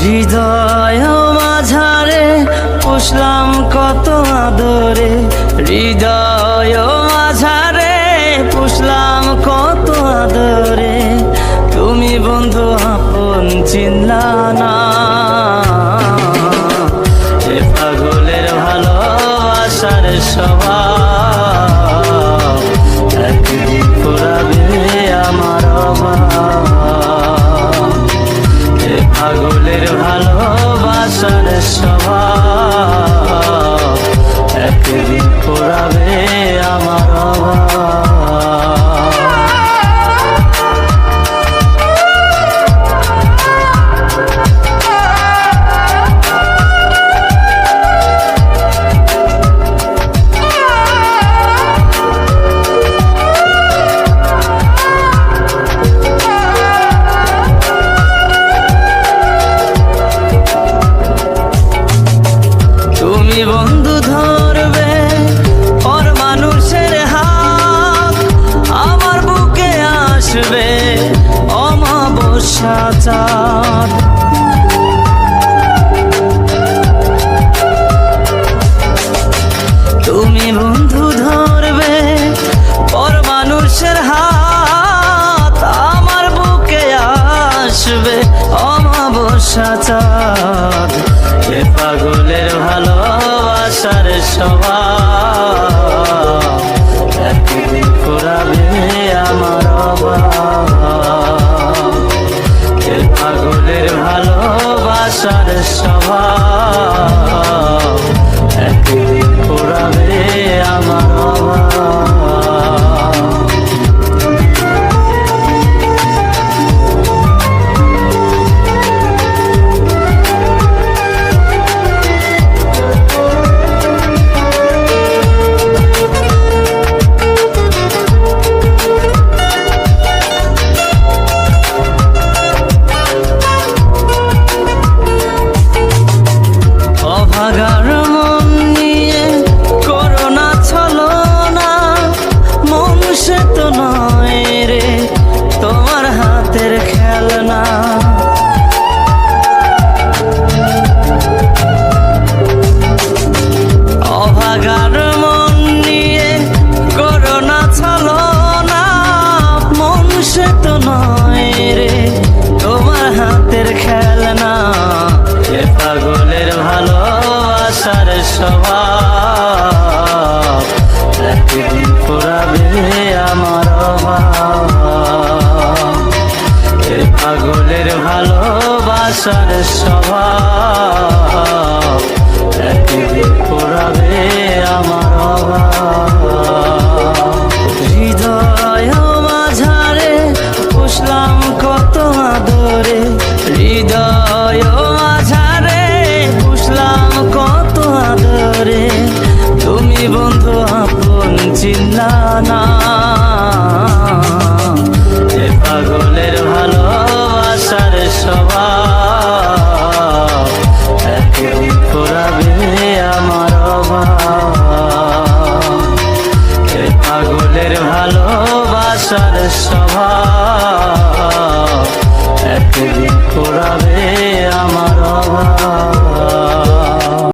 হৃদয় মাঝারে পুষলাম কত আদরে। হৃদয় মাঝারে পুষলাম কত আদরে। তুমি বন্ধু আপন চিন্তা না পাগলের ভালো আসার সবাই নিশাচার তুমি বন্ধু ধরবে পর মানুষের হাত আমার বুকে আসবে অমাবস্যাচার পাগলের ভালোবাসার সবার পাগলের ভালোবাসার স্বভাব। আমার পাগলের ভালোবাসার স্বভাব। অভাব এতদিন পোড়াবে আমার অভাব।